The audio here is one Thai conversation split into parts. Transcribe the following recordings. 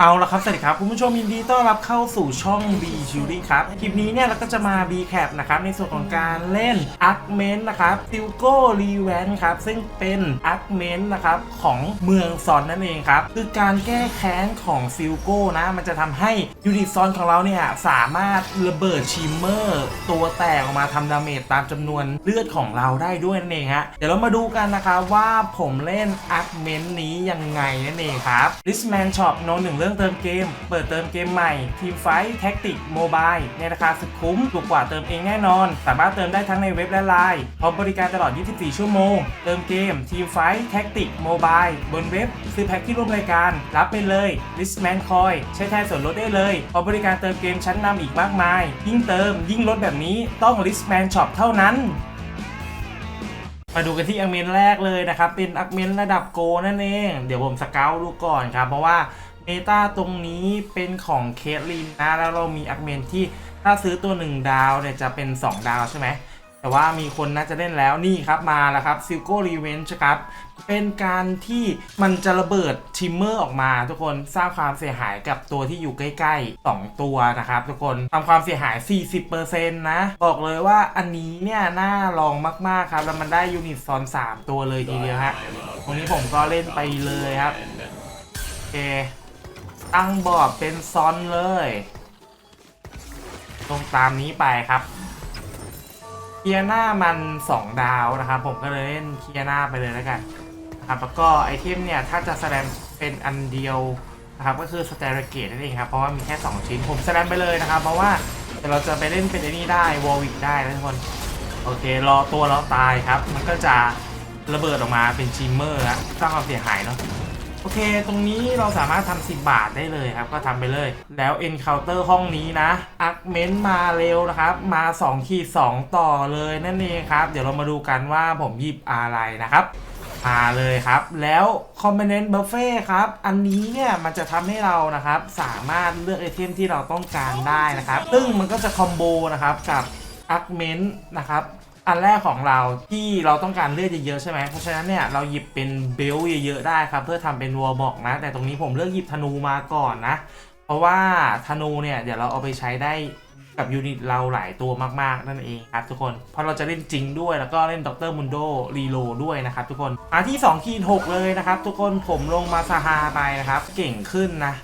เอาละครับสวัสดีครับ คุณผู้ชมยินดีต้อนรับเข้าสู่ช่อง B s h u r y ครับ คลิปนี้เนี่ยเราก็จะมา B Cap นะครับ ในส่วนของการเล่น a r g m e n t นะครับ t i l g o r e v a n ครับ ซึ่งเป็น a r g m e n t นะครับ ของเมืองซอนนั่นเองครับ คือการแก้แค้นของซิลโก้นะ มันจะทำให้ยูนิตซอนของเราเนี่ย สามารถระเบิดชิมเมอร์ ตัวแตกออกมาทำดาเมจตามจำนวนเลือดของเราได้ด้วยนั่นเองฮะเดี๋ยวเรามาดูกันนะครับว่าผมเล่น a r g m e n t นี้ยังไงนั่นเองครับ l i s t m a n Shop โน้นหนึ่งเรื่องเติมเกม เปิดเติมเกมใหม่ทีมไฟท์แท็กติกโมบายในราคาสุดคุ้มถูกกว่าเติมเองแน่นอน สามารถเติมได้ทั้งในเว็บและไลน์พร้อมบริการตลอด 24 ชั่วโมง เติมเกมทีมไฟท์แท็กติกโมบายบนเว็บ ซื้อแพ็คที่ร่วมรายการ รับไปเลย l i s t m a n Coin ใช้แทนส่วนลดได้เลยพร้อมบริการเติมเกมชั้นนำอีกมากมาย ยิ่งเติมยิ่งลดแบบนี้ต้อง l i s t m a n Shop เท่านั้นมาดูกันที่อักเมนแรกเลยนะครับ เป็นอักเมนระดับโกนั่นเอง เดี๋ยวผมสเกลดูก่อนครับ เพราะว่า เมตาตรงนี้เป็นของเคทลินนะแล้วเรามีอักเมนที่ถ้าซื้อตัว 1 ดาวเนี่ยจะเป็น 2 ดาวใช่ไหมแต่ว่ามีคนน่าจะเล่นแล้วนี่ครับมาแล้วครับซิลโก้รีเวนจ์ครับ เป็นการที่มันจะระเบิดชิมเมอร์ออกมาทุกคนสร้างความเสียหายกับตัวที่อยู่ใกล้ๆ 2 ตัวนะครับทุกคนทำความเสียหาย 40%นะ บอกเลยว่าอันนี้เนี่ย น่าลองมากๆครับ แล้วมันได้ยูนิตซอน 3 ตัวเลยทีเดียวฮะตรงนี้ผมก็เล่นไปเลยครับโอเค ตั้งบอร์ดเป็นซอนเลย ตรงตามนี้ไปครับ เคียหน้ามัน 2 ดาวนะครับ ผมก็เลยเล่นเคียหน้าไปเลยแล้วกันนะครับแล้วก็ไอเทมเนี่ย ถ้าจะแสดงเป็นอันเดียวนะครับก็คือสเตรเกตนั่นเองครับ เพราะว่ามีแค่ 2 ชิ้นผมแสดงไปเลยนะครับ เพราะว่าเดี๋ยวเราจะไปเล่นเป็นไอ้นี่ได้วอลวิกได้นะทุกคน โอเค รอตัวเราตายครับ มันก็จะระเบิดออกมาเป็นชิมเมอร์อะสร้างความเสียหายเนาะ อเค ตรงนี้เราสามารถทำ10บาทได้เลยครับ ก็ทำไปเลย แล้ว Encounter ห้องนี้นะอักเมนมาเร็วนะครับ มา2ขีด2ต่อเลยนั่นเองครับ เดี๋ยวเรามาดูกันว่าผมหยิบอะไรนะครับมาเลยครับ แล้ว Combinant Buffet ครับ อันนี้เนี่ยมันจะทำให้เรานะครับ สามารถเลือกไอเทมที่เราต้องการได้นะครับ ซึ่งมันก็จะคอมโบนะครับกับอักเมนนะครับ อันแรกของเราที่เราต้องการเลือดเยอะๆใช่ไหมเพราะฉะนั้นเนี่ยเราหยิบเป็นเบลเยอะๆได้ครับ เพื่อทำเป็นวอลบอกนะ แต่ตรงนี้ผมเลือกหยิบธนูมาก่อนนะ เพราะว่าธนูเนี่ยเดี๋ยวเราเอาไปใช้ได้กับยูนิตเราหลายตัวมากๆ นั่นเองครับทุกคน เพราะเราจะเล่นจริงด้วยแล้วก็เล่นด็อกเตอร์มุนโดรีโลด้วยนะครับทุกคนมาที่2ขีด6เลยนะครับ ทุกคนผมลงมาซาฮาไปนะครับ เก่งขึ้นนะ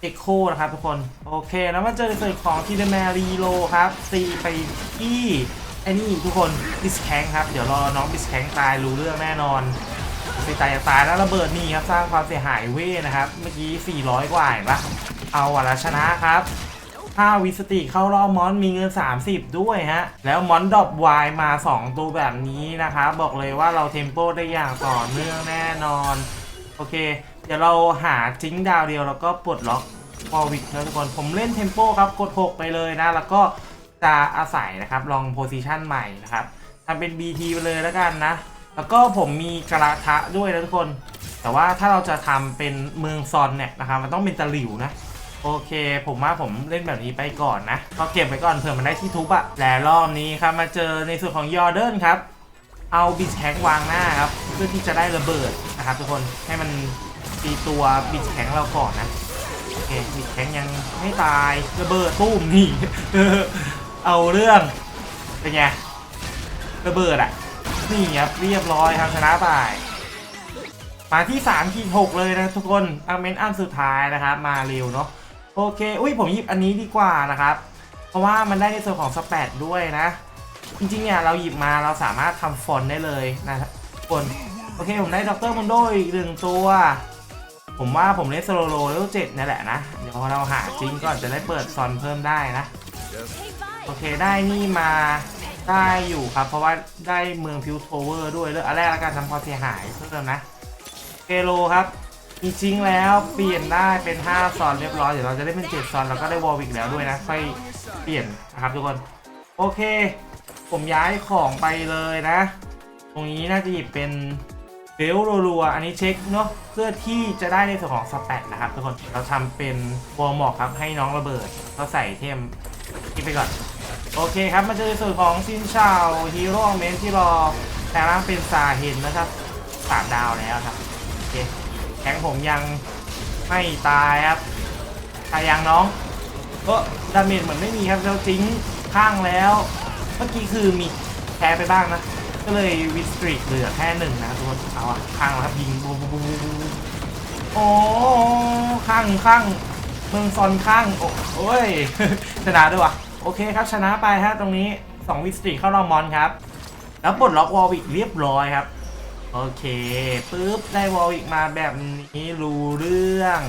เอ็กโคนะครับทุกคน โอเค แล้วมาเจอในส่วนของทีเดแมรีโลครับตีไปที่ ไอ้นี่ทุกคนบิสแคงครับ เดี๋ยวรอน้องบิสแคงตายรู้เรื่องแน่นอนไปตายจะตายแล้วระเบิดนี่ครับสร้างความเสียหายเว่นะครับ เมื่อกี้ 400 กว่าเห็นปะเอาอะละชนะครับถ้าวิสติเข้ารอบมอนมีเงิน 30 ด้วยฮะ แล้วมอนดอปวายมา 2 ตัวแบบนี้นะครับบอกเลยว่าเราเทมโปได้อย่างต่อเนื่องแน่นอน โอเค เดี๋ยวเราหาจิ้งดาวเดียวแล้วก็ปลดล็อกฟอวิกนะทุกคน ผมเล่นเทมโปครับ กด 6 ไปเลยนะ แล้วก็ จะอาศัยนะครับลองโพซิชันใหม่นะครับทำเป็น BT ไปเลยแล้วกันนะ แล้วก็ผมมีกระทะด้วยนะทุกคน แต่ว่าถ้าเราจะทำเป็นเมืองซอนเนี่ยนะครับมันต้องเป็นตะหลิวนะโอเค ผมว่าผมเล่นแบบนี้ไปก่อนนะก็เก็บไปก่อนเผื่อมันได้ที่ทุบอะและรอบนี้ครับมาเจอในส่วนของยอร์เดนครับ เอาบิชแข็งวางหน้าครับ เพื่อที่จะได้ระเบิดนะครับทุกคนให้มันตีตัวบิชแข็งเราก่อนนะโอเคบิชแข็งยังไม่ตายระเบิดตุ้มนี่ เอาเรื่อง เป็นไงระเบิดอะ นี่ครับเรียบร้อยครับชนะไปมาที่3ขีด6เลยนะทุกคนอันเมนอันสุดท้ายนะครับ มาเร็วเนาะโอเค อุ้ยผมหยิบอันนี้ดีกว่านะครับ เพราะว่ามันได้ในส่วนของสแปดด้วยนะ จริงๆเนี่ยเราหยิบมาเราสามารถทำฟอนต์ได้เลยนะครับทุกคนโอเค ผมได้ด็อกเตอร์มุนโดอีกหนึ่งตัว ผมว่าผมเล่นโซโลโลเลเวลเจ็ดนี่แหละนะ เดี๋ยวเราหาจริงก่อนจะได้เปิดซอนเพิ่มได้นะ โอเคได้นี่มาได้อยู่ครับ เพราะว่าได้เมืองพิวโทเวอร์ด้วยเรื่องอันแรกแล้วกันทำความเสียหายเพิ่มนะเกโลครับจริงแล้วเปลี่ยนได้เป็น 5 ซอนเรียบร้อยเดี๋ยวเราจะได้เป็น7ซอนแล้วก็ได้วอลวิกแล้วด้วยนะค่อยเปลี่ยนนะครับทุกคนโอเค ผมย้ายของไปเลยนะ ตรงนี้น่าจะหยิบเป็นเบลรัวๆอันนี้เช็คเนาะเพื่อที่จะได้ในส่วนของสแปดนะครับทุกคนเราทำเป็นวอลหมอกครับให้น้องระเบิดก็ใส่เทมนี่ไปก่อน โอเคครับมาเจอในส่วนของซินชาวฮีโร่เมนที่รอแต่ร่างเป็นซาเห็นนะครับสามดาวแล้วครับโอเคแข็งผมยังไม่ตายครับตายยังน้องก็ดาเมจเหมือนไม่มีครับเราจริงข้างแล้ว เมื่อกี้คือมีแพ้ไปบ้างนะ ก็เลยวิสตรีกเหลือแค่หนึ่งนะทุกคนเอาอะข้างแล้วครับยิงบูบูบูบูบูโอ้ข้างข้างเมืองซอนข้างโอ้โอ้ยชนะด้วยวะ โอเคครับชนะไปฮะตรงนี้2วิสตรีกเข้ารอบมอนครับ แล้วปลดล็อกวอลวิกเรียบร้อยครับ โอเคปุ๊บได้วอลวิกมาแบบนี้รู้เรื่อง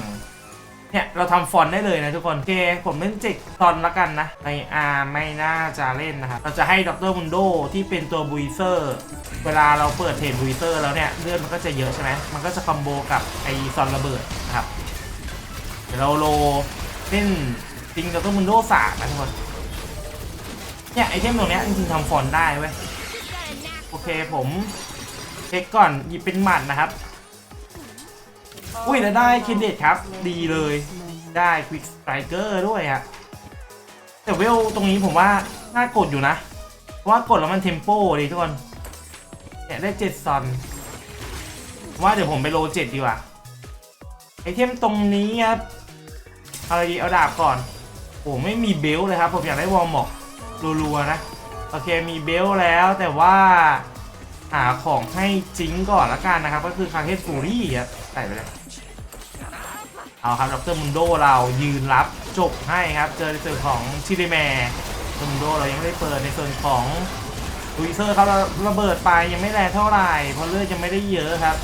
เนี่ยเราทำฟอนต์ได้เลยนะทุกคนโอเคผมเล่นจิกตอนละกันนะในอาร์ไม่น่าจะเล่นนะครับ เราจะให้ดรมุนโดที่เป็นตัวบุยเซอร์ เวลาเราเปิดเทรนบุยเซอร์แล้วเนี่ยเลือดมันก็จะเยอะใช่ไหมมันก็จะคอมโบกับไอซอนระเบิดนะครับ เดี๋ยวเราโลเล่นจริงดรมุนโดสามนะทุกคน เนี่ยไอเทมตรงเนี้ยจริงๆทำฟอนต์ได้เว้ยโอเคผมเช็คก่อนหยิบเป็นหมัดนะครับ อุ้ยแล้วได้เคนเดตครับ ดีเลยได้ควิกสไตรเกอร์ด้วยอะแต่เวลตรงนี้ผมว่าน่ากดอยู่นะ เพราะว่ากดแล้วมันเทมโปดีทุกคนเนี่ยได้เจ็ดซอนว่าเดี๋ยวผมไปโลเจ็ดดีกว่าไอเทมตรงนี้ครับ เอาอะไรดีเอาดาบก่อนโอ้ไม่มีเบลเลยครับ ผมอยากได้วอร์มอก รัวๆนะ โอเคมีเบลแล้วแต่ว่าหาของให้จิงก่อนละกันนะครับ ก็คือคาเฮสฟูรี่ครับใส่ไปเลยเอาครับดรมุนโดเรายืนรับจบให้ครับ เจอในส่วนของชิลิแมร์ดรมุนโดเรายังไม่ได้เปิดในส่วนของลุยเซอร์เขาระเบิดไปยังไม่แรงเท่าไหร่เพราะเลือดยังไม่ได้เยอะครับ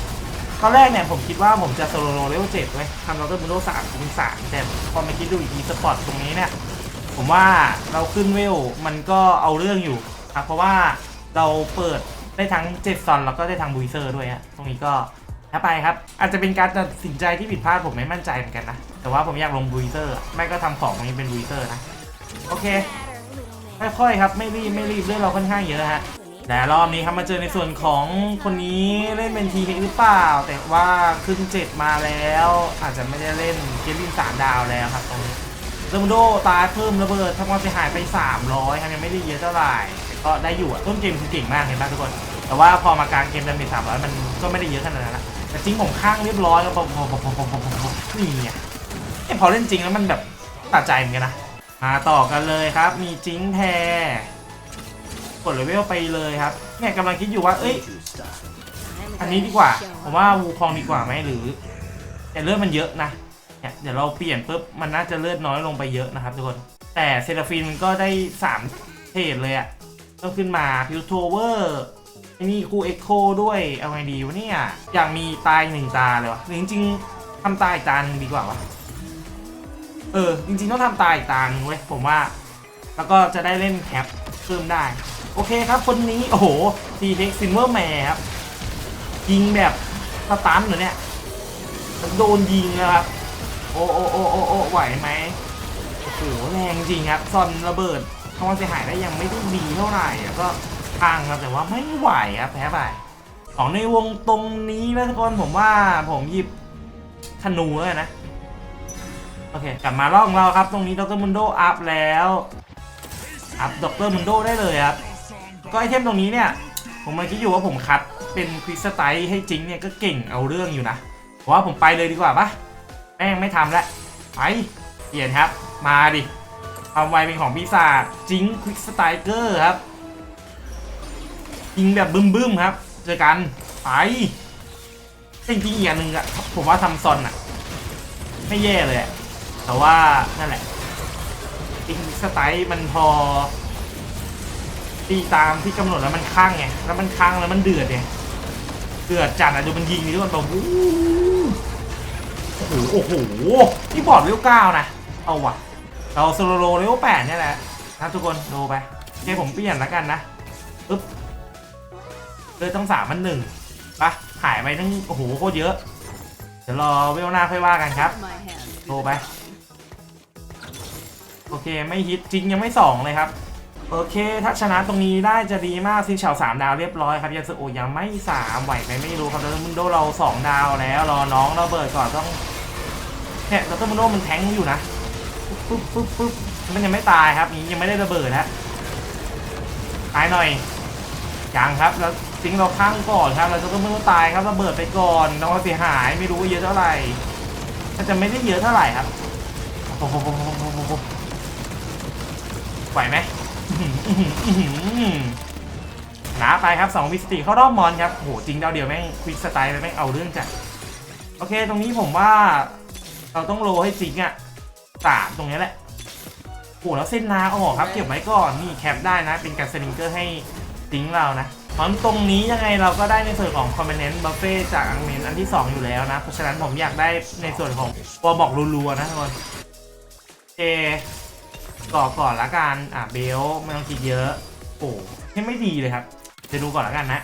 ตอนแรกเนี่ยผมคิดว่าผมจะโซโลโลเลเวลเจ็ดไว้ทำดรมุนโดสามถึงสามแต่พอมาคิดดูอีกทีสปอร์ตตรงนี้เนี่ย ผมว่าเราขึ้นเวลมันก็เอาเรื่องอยู่ครับเพราะว่าเราเปิดได้ทั้งเจ็ดซอนแล้วก็ได้ทั้งบุยเซอร์ด้วยฮะตรงนี้ก็ถ้าไปครับ อาจจะเป็นการตัดสินใจที่ผิดพลาดผมไม่มั่นใจเหมือนกันนะ แต่ว่าผมอยากลงบุยเซอร์ไม่ก็ทำของตรงนี้เป็นบุยเซอร์นะ โอเค ค่อยๆครับไม่รีบไม่รีบเรื่องเราค่อนข้างเยอะฮะแต่รอบนี้ครับมาเจอในส่วนของคนนี้เล่นเป็นทีเหรือเปล่า แต่ว่าขึ้นเจ็ดมาแล้ว อาจจะไม่ได้เล่นเกมลินสามดาวแล้วครับตรงนี้ เรมโดตายเพิ่มระเบิดทำความเสีหายไป 300ครับยังไม่ได้เยอะเท่าไหร่ก็ได้อยู่อะต้นเกมคือเก่งมากเห็นไหมทุกคน แต่ว่าพอมากลางเกมดาเมจ300 มันก็ไม่ได้เยอะขนาดนั้นละแต่จริงผมข้างเรียบร้อยแล้วผมผมผมผมผมนี่เนี่ยพอเล่นจริงแล้วมันแบบตัดใจเหมือนกันนะมาต่อกันเลยครับ มีจิงแทรกดเลเวลไปเลยครับเนี่ยกำลังคิดอยู่ว่า เอ้ย อันนี้ดีกว่า ผมว่าวูพองดีกว่าไหมหรือแต่เรื่องมันเยอะนะ เนี่ยเดี๋ยวเราเปลี่ยนปุ๊บมันน่าจะเลือดน้อยลงไปเยอะนะครับทุกคน แต่เซราฟินมันก็ได้ 3 เทรดเลยอะต้องขึ้นมาพิวโทเวอร์ไอ้นี่คูเอ็กโคด้วยเอาไงดีวะเนี่ยอยากมีตายหนึ่งตาเลยวะหรือจริงๆทำตายอีกตาหนึ่งดีกว่าวะเออ จริงๆต้องทำตายอีกตาหนึ่งเว้ยผมว่า แล้วก็จะได้เล่นแคปเพิ่มได้ โอเคครับคนนี้ โอ้โหทีเทคซินเวอร์แมร์ครับยิงแบบสตันเหรอเนี่ยโดนยิงนะครับ โอ้โอ้โอ้โอ้โอ้ไหวไหมโอ้โหแรงจริงครับซอนระเบิดความเสียหายได้ยังไม่ได้ดีเท่าไหร่ก็พังครับแต่ว่าไม่ไหวครับแพ้ไปของในวงตรงนี้นะทุกคนผมว่าผมหยิบธนูแล้วนะโอเคกลับมารอบของเราครับ ตรงนี้ดรมุนโดอัพแล้วอัพดรมุนโดได้เลยครับก็ไอเทมตรงนี้เนี่ย ผมมาคิดอยู่ว่าผมคัดเป็นควิสไตล์ให้จริงเนี่ยก็เก่งเอาเรื่องอยู่นะผมว่าผมไปเลยดีกว่าปะ แม่งไม่ทำแล้วไปเปลี่ยนครับ มาดิความไวเป็นของปีศาจจิงควิกสไตเกอร์ครับยิงแบบบึ้มๆครับ เจอกันไปจริงๆอีกอย่างหนึ่งอะผมว่าทำซอนอะไม่แย่เลยอะแต่ว่านั่นแหละจิงสไตล์มันพอตีตามที่กำหนดแล้วมันคลั่งไงแล้วมันคลั่งแล้วมันเดือดไงเดือดจัดอะดูมันยิงนี่ทุกคนแบบวู้ โอ้โห นี่บอร์ดเลเวลเก้านะ เอาว่ะ เราโซโลโลเลเวลแปดเนี่ยแหละนะทุกคนดูไปโอเคผมเปลี่ยนแล้วกันนะปึ๊บเลยต้องสามมันหนึ่งปะหายไปทั้งโอ้โหโคตรเยอะ เดี๋ยวรอเวลหน้าค่อยว่ากันครับโทรไป โอเคไม่ฮิตจริงยังไม่สองเลยครับ โอเค ถ้าชนะตรงนี้ได้จะดีมากซิชาวสามดาวเรียบร้อยครับยาสุโอยังไม่สามไหวไหมไม่รู้ครับแล้วมุนโดเราสองดาวแล้วรอน้องเระเบิดก่อนต้อง เนี่ยแล้วมุนโดมันแทงอยู่นะปุ๊บปุ๊บปุ๊บมันยังไม่ตายครับนี้ยังไม่ได้ระเบิดนะตายหน่อยยังครับแล้วซิงเราข้างก่อนครับแล้วก็ไม่รู้ตายครับระเบิดไปก่อนน้องเสียหายไม่รู้ว่าเยอะเท่าไหร่มันจะไม่ได้เยอะเท่าไหร่ครับโอ้โหไหวไหมอื้อหืออื้อหืออื้อหือหนาไปครับ2วิสติเข้ารอบมอนครับโหจริงดาวเดียวแม่งควิกสไตล์แม่งเอาเรื่องจัดโอเค ตรงนี้ผมว่า เราต้องโรให้จริงอะสามตรงนี้แหละโหแล้วเส้นนาออกครับเก็บไว้ก่อนนี่แคปได้นะ เป็นการสลิงเกอร์ให้จริงเรานะเพราะตรงนี้ยังไงเราก็ได้ในส่วนของคอมเมนต์บัฟเฟ่จากอังเมนอันที่ 2 อยู่แล้วนะ เพราะฉะนั้นผมอยากได้ในส่วนของตัวบอกรัวๆนะทุกคนเอก่อก่อนละกันอะเบลไม่ต้องคิดเยอะ โอ้ยังไม่ดีเลยครับ จะดูก่อนละกันนะ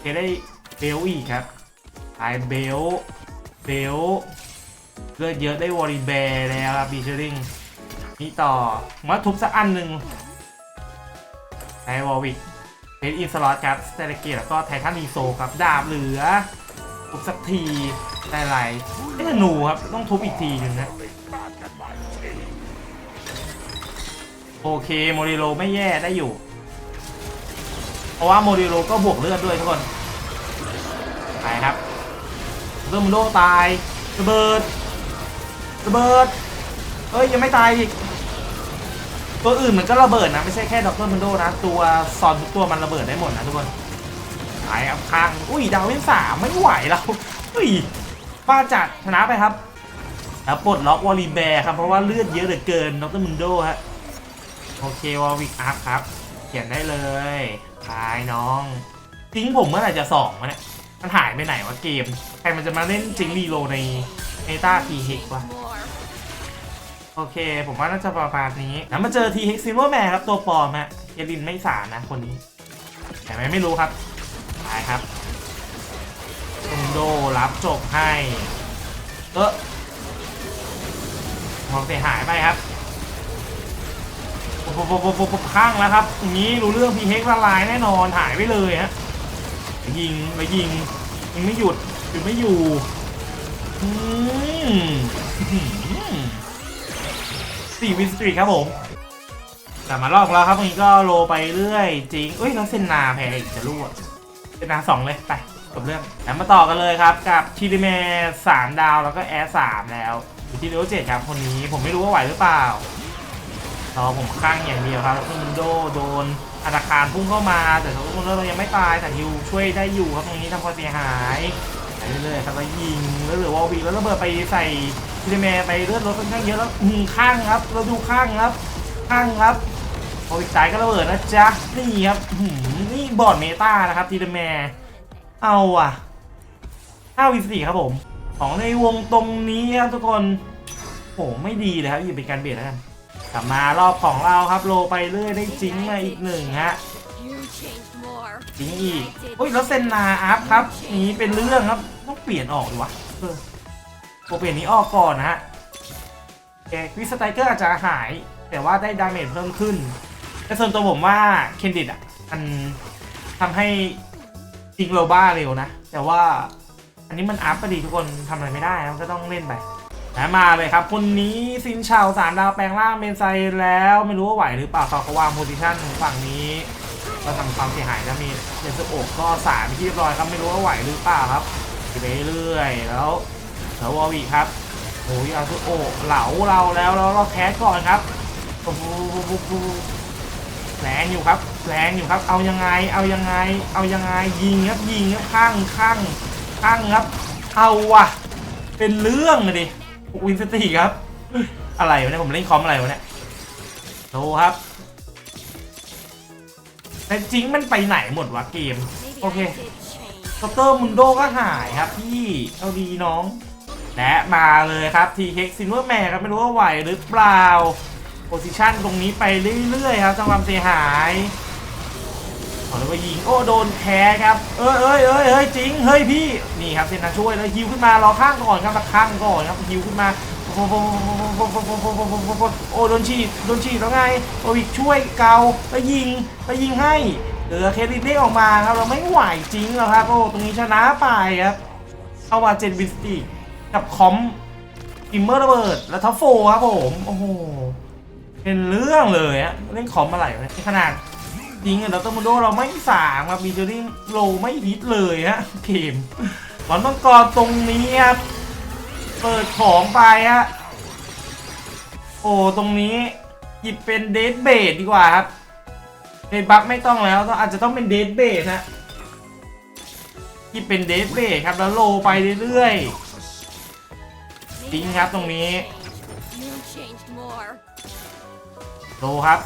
เอได้เบลอีกครับไอเบลเบลเลือดเยอะได้วอริแบร์แล้วครับบีเชอริงนี่ต่อมาทุบสักอันหนึ่งไอวอลวิกเพชรอินสล็อตครับสเตเลเกตแล้วก็ไททันดีโซครับ ดาบเหลือทุบสักทีได้ไรไม่ธนูครับ ต้องทุบอีกทีหนึ่งนะ โอเค โมเดโลไม่แย่ได้อยู่ เพราะว่าโมเดโลก็บวกเลือดด้วยทุกคนไปครับเริ่มโลตายระเบิด ระเบิด เอ้ยยังไม่ตายอีก ตัวอื่นมันก็ระเบิดนะ ไม่ใช่แค่ด็อกเตอร์มันโดนะ ตัวซอนทุกตัวมันระเบิดได้หมดนะทุกคนหายอับข้าง อุ้ยดาวเวนสามไม่ไหวแล้วอุ้ยป้าจัดชนะไปครับแล้วปลดล็อกวอลลีแบร์ครับ เพราะว่าเลือดเยอะเหลือเกินด็อกเตอร์มันโดฮะ โอเควอลวิกอัพครับ เขียนได้เลยตายน้อง ทิ้งผมเมื่อไหร่จะสองวะเนี่ย มันหายไปไหนวะเกม ใครมันจะมาเล่นจิงรีโลใน เมตาทีเฮกว่ะโอเค ผมว่าน่าจะประมาณนี้ แล้วมาเจอทีเฮกซิลเวอร์แมนครับตัวปลอมฮะเอลินไม่สารนะคนนี้ แต่ไม่ไม่รู้ครับตายครับตุงโดรับจบให้ เออมองเสียหายไปครับปุ๊บปุ๊บบบบข้างแล้วครับอย่างนี้รู้เรื่องพีเฮกละลายแน่นอนหายไปเลยฮะยิงไปยิงยิงไม่หยุดหยุดไม่อยู่ สี่วินสตรีครับผมแต่มารอบแล้วครับตรงนี้ก็โลไปเรื่อย จริงเอ้ยแล้วเซนนาแพ้อีกจะรู้อะเซนนาสองเลยไปจบเรื่องแล้วมาต่อกันเลยครับ กับทีดีเมสามดาวแล้วก็แอร์สามแล้วอยู่ที่เลเวลเจ็ดครับคนนี้ผมไม่รู้ว่าไหวหรือเปล่ารอผมข้างอย่างเดียวครับแล้วคุณโดโดนอาตาคารพุ่งเข้ามา แต่เราเรายังไม่ตายแต่ฮิวช่วยได้อยู่ครับตรงนี้ทำความเสียหาย ไปเรื่อยๆครับแล้วยิงแล้วเหลือวอลวีแล้วระเบิดไปใส่ทีเดแมไปเลือดรถค่อนข้างเยอะแล้วอืมข้างครับเราดูข้างครับข้างครับพออีกสายก็ระเบิดนะจ๊ะนี่ครับหือนี่บอร์ดเมตานะครับทีเดแมเอาอะห้าวิสี่ครับผมของในวงตรงนี้ครับทุกคนโหไม่ดีเลยครับอย่าเป็นการเบียดแล้วกันกลับมารอบของเราครับโลไปเรื่อยได้จิงมาอีกหนึ่งฮะ จริงอีกโอ้ยแล้วเซนนาอัพครับนี้เป็นเรื่องครับต้องเปลี่ยนออกดีวะเออผมเปลี่ยนนี้ออกก่อนนะฮะแกวิสไตเกอร์อาจจะหาย แต่ว่าได้ดาเมจเพิ่มขึ้นแต่ส่วนตัวผมว่าเคนดิดอะมันทำให้จิงโลบ้าเร็วนะ แต่ว่าอันนี้มันอัพพอดีทุกคนทำอะไรไม่ได้นะก็ต้องเล่นไปและมาเลยครับ คนนี้ซินเชาสามดาวแปลงร่างเมนไซแล้ว ไม่รู้ว่าไหวหรือเปล่าเขาเขาวางโพซิชันฝั่งนี้ ก็ทำความเสียหายจะมีเดนสโอกก็สามที่เรียบร้อยครับไม่รู้ว่าไหวหรือเปล่าครับไปเรื่อยแล้วเซอร์วอวีครับโอ้ยอาซุโอะเหลาเราแล้วแล้วเราแคสก่อนครับโอ้โหแรงอยู่ครับแรงอยู่ครับ เอายังไง เอายังไง เอายังไงยิงครับยิงครับข้างข้างข้างครับ เอาว่ะเป็นเรื่องเลยดิวินสตีครับ อะไรวะเนี่ยผมเล่นคอมอะไรวะเนี่ยโตครับ แต่จริงมันไปไหนหมดวะเกม โอเคดรมุนโดก็หายครับพี่เอาดีน้อง และมาเลยครับทีเฮกซินเวอร์แมนครับไม่รู้ว่าไหวหรือเปล่าโพซิชันตรงนี้ไปเรื่อยๆครับจังหวะเสียหายขอเลยว่ายิงโอ้โดนแพ้ครับ เอ้ยเอ้ยเอ้ยเอ้ยจริงเฮ้ยพี่นี่ครับเซนนาช่วยแล้วฮิวขึ้นมารอข้างก่อนครับมาข้างก่อนครับฮิวขึ้นมา โอ้โหโอ้โดนฉีดโดนฉีดแล้วไงโอวิกช่วยเกาแล้วยิงแล้วยิงให้เหลือเคริเล่ออกมาครับเราไม่ไหวจริงแล้วครับโอ้ตรงนี้ชนะไปครับเอาวาเจนบิสติกับคอมอิมเมอร์ระเบิดแล้วทัฟโฟครับผมโอ้โหเป็นเรื่องเลยอะเล่นคอมอะไรวะขนาดยิงกับดัตเตอร์มูโดเราไม่สามครับบีเจอริ่งโลไม่ฮิตเลยฮะเกมบอลมังกรตรงนี้ครับ เปิดของไปฮะ โอ้ตรงนี้หยิบเป็นเดทเบดดีกว่าครับเดทบัฟไม่ต้องแล้วต้องอาจจะต้องเป็นเดทเบดนะหยิบเป็นเดทเบดครับแล้วโลไปเรื่อยๆทิ้งครับตรงนี้ You changed more. โลครับ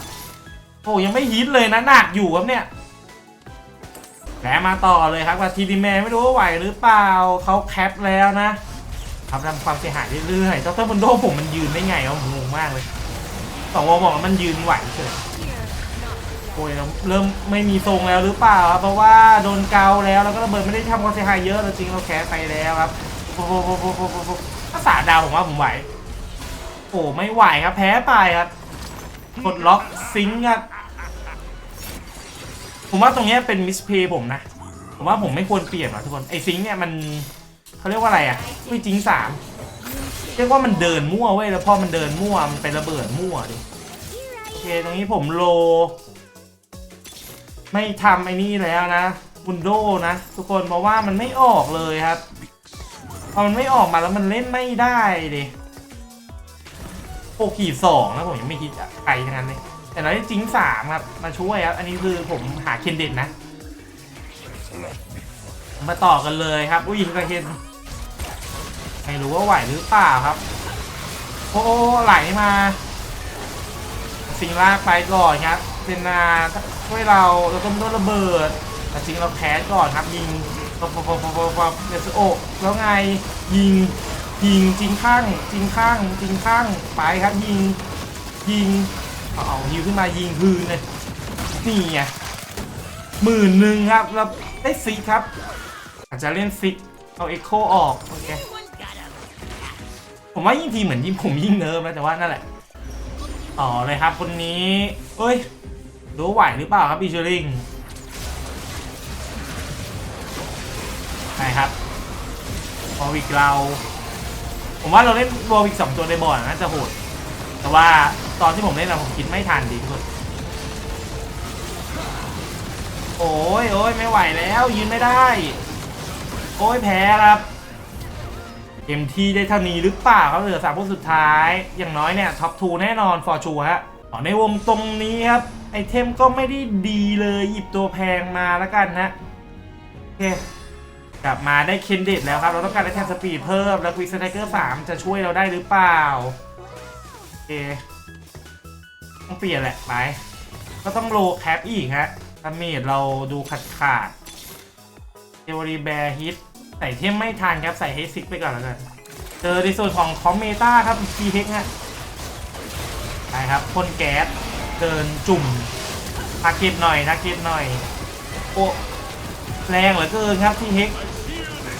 โอ้ยังไม่ฮิตเลยนะหนักอยู่ครับเนี่ยแกมาต่อเลยครับกับทีดีแมนไม่รู้ว่าไหวหรือเปล่าเขาแคปแล้วนะ ครับทำความเสียหายเรื่อยๆดรบันโดผมมันยืนได้ไงวะผมงงมากเลยสองวบอกว่ามันยืนไหวเฉยโอ้ยเราเริ่มไม่มีทรงแล้วหรือเปล่าครับเพราะว่าโดนเกาแล้วแล้วก็ระเบิดไม่ได้ทำความเสียหายเยอะเราจริงเราแคสไปแล้วครับโอ้โหโอ้โหโอ้โหถ้าสาดาวผมว่าผมไหวโอ้ไม่ไหวครับแพ้ไปครับกดล็อกซิงค์ครับผมว่าตรงเนี้ยเป็นมิสเพย์ผมนะผมว่าผมไม่ควรเปลี่ยนว่ะทุกคนไอซิงค์เนี่ยมัน เขาเรียกว่าอะไรอะไม่จริงสามเรียกว่ามันเดินมั่วเว้ยแล้วพอมันเดินมั่วมันไประเบิดมั่วดิโอเคตรงนี้ผมโล ไม่ทำไอ้นี่แล้วนะบุนโดนะ ทุกคนเพราะว่ามันไม่ออกเลยครับพอมันไม่ออกมาแล้วมันเล่นไม่ได้ดิโอขีดสองนะผมยังไม่คิดอะไปทั้งนั้นเลยแต่เราได้จิงสามครับมาช่วยครับอันนี้คือผมหาเคนเด็ดนะมาต่อกันเลยครับ อุ้ยกระเคน ไม่รู้ว่าไหวหรือเปล่าครับโอ้โอ้ไหลมา สิงลากไปก่อนครับเซนาช่วยเราเราต้องโดนระเบิดแต่จริงเราแพ้ก่อนครับยิงปั๊บปั๊บปั๊บปั๊บปั๊บปั๊บเดสโอแล้วไงยิงยิงจริงข้างจริงข้างจริงข้างไปครับยิงยิงเอายิงขึ้นมายิงคืนเลยนี่ไงหมื่นหนึ่งครับแล้วได้ซิกครับ อาจจะเล่นซิกเอาเอ็กโคออกโอเค ผมว่ายิ่งทีเหมือนยิ่งผมยิ่งเนิร์ฟนะแต่ว่านั่นแหละต่อเลยครับคนนี้เอ้ยรู้ไหวหรือเปล่าครับบีเชอริงใช่ครับวอวิกเรา ผมว่าเราเล่นวอวิกสองตัวในบอร์ดน่าจะโหด แต่ว่าตอนที่ผมเล่นนะผมคิดไม่ทันดีทุกคนโอ้ยโอ้ยไม่ไหวแล้วยืนไม่ได้ โอ้ยแพ้ครับ เอ็มทีได้เท่านี้หรือเปล่าครับเหลือสามคนสุดท้ายอย่างน้อยเนี่ยท็อปทูแน่นอนฟอร์ชูฮะต่อในวงตรงนี้ครับ ไอเทมก็ไม่ได้ดีเลยหยิบตัวแพงมาแล้วกันนะโอเคกลับมาได้เคนเดตแล้วครับ เราต้องการไอเทมสปีดเพิ่ม แล้วควิกสไตเกอร์สามจะช่วยเราได้หรือเปล่าโอเคต้องเปลี่ยนแหละไปก็ต้องโลแคปอีกฮะดาเมจเราดูขาดขาดเทวรีแบร์ฮิต ใส่เทมไม่ทันครับ ใส่เฮซิกไปก่อนแล้วกันเจอในส่วนของคอมเมตาครับทีเฮกฮะไปครับพ่นแก๊สเดินจุ่มทาร์เก็ตหน่อยทาร์เก็ตหน่อย โอ้แรงเหลือเกินครับทีเฮก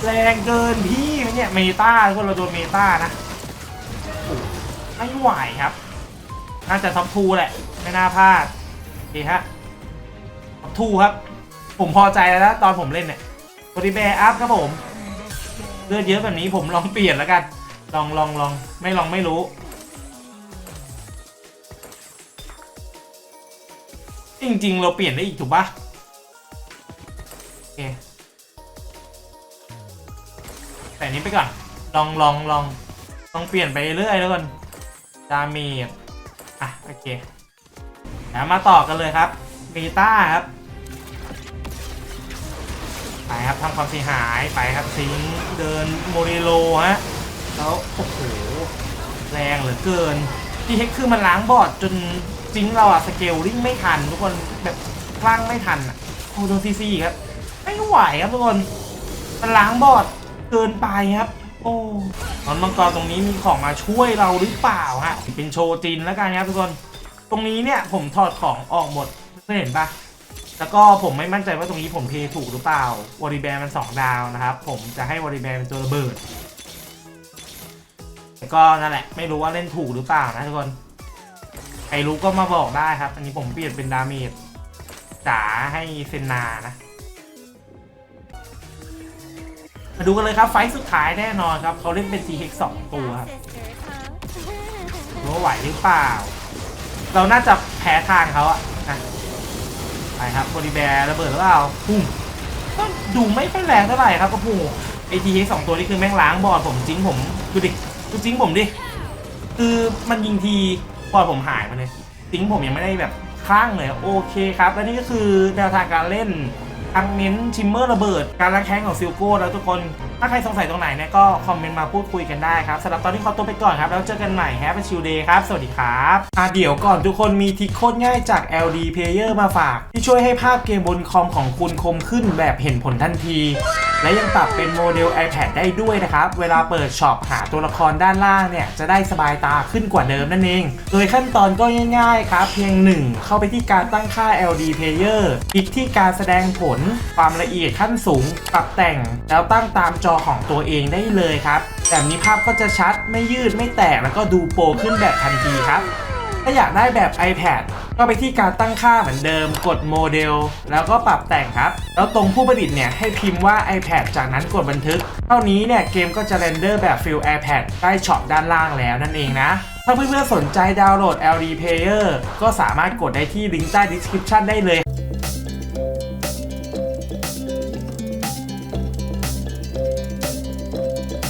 แรงเกินพี่เนี่ยเมตาคนเราโดนเมตานะไม่ไหวครับ น่าจะท็อปทูแหละ ไม่น่าพลาดโอเคฮะท็อปทูครับ ผมพอใจแล้วนะตอนผมเล่นเนี่ยบริแบร์อัพครับผม เลือดเยอะแบบนี้ผมลองเปลี่ยนแล้วกัน ลองลองลองไม่ลองไม่รู้ จริง ๆ เราเปลี่ยนได้อีกถูกปะโอเคแต่นี้ไปก่อน ลองลองลองลองเปลี่ยนไปเรื่อยแล้วกันดามจอะโอเคแล้วมาต่อกันเลยครับเมตาครับ ครับทำความเสียหายไปครับซิงเดินโมเรโลฮะแล้วโอ้โหแรงเหลือเกินที่เฮกคือมันล้างบอดจนซิงเราอะสเกลลิ่งไม่ทัน ทุกคนแบบคลั่งไม่ทันอะโอ้โดนซีซีครับไม่ไหวครับทุกคนมันล้างบอดเกินไปครับ โอ้ตอนมังกรตรงนี้มีของมาช่วยเราหรือเปล่าฮะเป็นโชว์จินแล้วกันครับทุกคน ตรงนี้เนี่ยผมถอดของออกหมดเพื่อนเห็นปะ แล้วก็ผมไม่มั่นใจว่าตรงนี้ผมเพย์ถูกหรือเปล่าวอริแบร์มัน 2 ดาวนะครับ ผมจะให้วอริแบร์เป็นตัวระเบิดแต่ก็นั่นแหละ ไม่รู้ว่าเล่นถูกหรือเปล่านะทุกคนใครรู้ก็มาบอกได้ครับ อันนี้ผมเปลี่ยนเป็นดาเมจจ๋าให้เซนนานะ มาดูกันเลยครับไฟท์สุดท้ายแน่นอนครับเขาเล่นเป็น TX 2ตัวครับ sisters, huh? รู้ว่าไหวหรือเปล่า เราน่าจะแพ้ทางเขาอะนะ ไปครับบริแบร์ระเบิดหรือเปล่าพุ่งก็ดูไม่ค่อยแรงเท่าไหร่ครับก็ผู้ไอทีเสองตัวนี้คือแม่งล้างบอดผมจริงผมดูดิดูจริงผมดิคือมันยิงทีปอดผมหายไปเลยซิงผมยังไม่ได้แบบข้างเลยโอเคครับ และนี่ก็คือแนวทางการเล่น อังเมนชิมเมอร์ระเบิด การรักแค้งของซิลโก้แล้วทุกคน ถ้าใครสงสัยตรงไหนเนี่ยก็คอมเมนต์มาพูดคุยกันได้ครับสำหรับตอนนี้ขอตัวไปก่อนครับ แล้วเจอกันใหม่แฮปปี้ชิลเดย์ครับ สวัสดีครับอะเดี๋ยวก่อนทุกคนมีทิคโคตรง่ายจาก LD Player มาฝาก ที่ช่วยให้ภาพเกมบนคอมของคุณคมขึ้นแบบเห็นผลทันที และยังปรับเป็นโมเดล iPad ได้ด้วยนะครับ เวลาเปิดช็อปหาตัวละครด้านล่างเนี่ยจะได้สบายตาขึ้นกว่าเดิมนั่นเอง โดยขั้นตอนก็ง่ายๆครับ เพียง 1 เข้าไปที่การตั้งค่า LD Player คลิกที่การแสดงผลความละเอียดขั้นสูง ปรับแต่ง แล้วตั้งตามจอของตัวเองได้เลยครับแบบนี้ภาพก็จะชัดไม่ยืดไม่แตกแล้วก็ดูโปรขึ้นแบบทันทีครับ ถ้าอยากได้แบบ iPad ก็ไปที่การตั้งค่าเหมือนเดิม กดโมเดล แล้วก็ปรับแต่งครับ แล้วตรงผู้ประดิษฐ์เนี่ยให้พิมพ์ว่า iPad จากนั้นกดบันทึก เท่านี้เนี่ยเกมก็จะเรนเดอร์แบบฟิล iPad ใต้ช็อปด้านล่างแล้วนั่นเองนะถ้าเพื่อนๆสนใจดาวน์โหลด LD Player ก็สามารถกดได้ที่ลิงก์ใต้ description ได้เลย